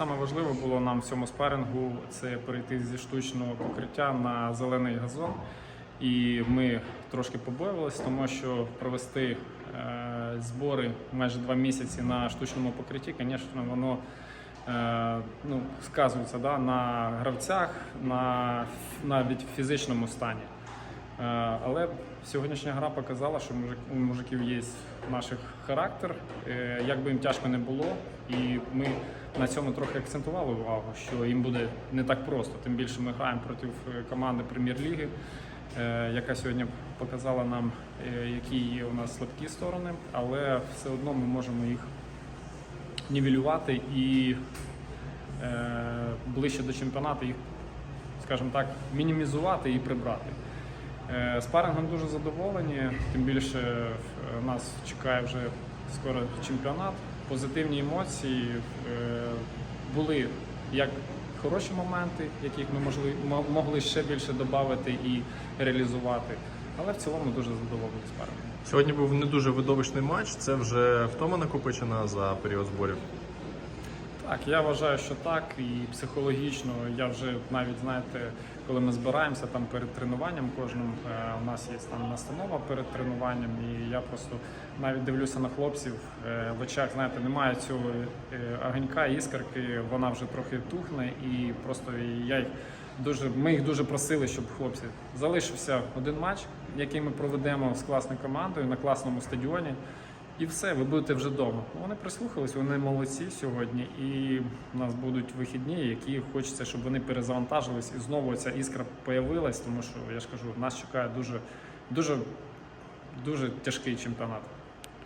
саме важливе було нам в цьому спарингу це перейти зі штучного покриття на зелений газон. І ми трошки побоювалися, тому що провести е, збори майже два місяці на штучному покритті, звісно, воно е, ну, сказується да, на гравцях, на навіть фізичному стані. Е, Але сьогоднішня гра показала, що у мужиків є наш характер, як би їм тяжко не було. І ми на цьому трохи акцентували увагу, що їм буде не так просто. Тим більше ми граємо проти е, команди прем'єр-ліги, е, яка сьогодні показала нам, е, які є у нас слабкі сторони, але все одно ми можемо їх нівелювати і ближче до чемпіонату їх, скажімо так, мінімізувати і прибрати. Спарингом дуже задоволені, тим більше нас чекає вже скоро чемпіонат. Позитивні емоції е, були як хороші моменти, яких ми могли, мо- могли ще більше додати і реалізувати. Але в цілому дуже задоволені парами. Сьогодні був не дуже видовищний матч. Це вже втома накопичена за період зборів. Так, я вважаю, що так, і психологічно я вже навіть знаєте, коли ми збираємося там перед тренуванням кожним, е, у нас є там настанова перед тренуванням, і я просто навіть дивлюся на хлопців е, в очах, знаєте, немає цього е, огонька, іскорки, вона вже трохи тухне, і просто я їх дуже, ми їх дуже просили, щоб хлопці залишився один матч, який ми проведемо з класною командою на класному стадіоні. І все, ви будете вже вдома. Вони прислухались, вони молодці сьогодні, і в нас будуть вихідні, які хочеться, щоб вони перезавантажились, і знову ця іскра появилась, тому що я ж кажу, нас чекає дуже, дуже, дуже тяжкий чемпіонат.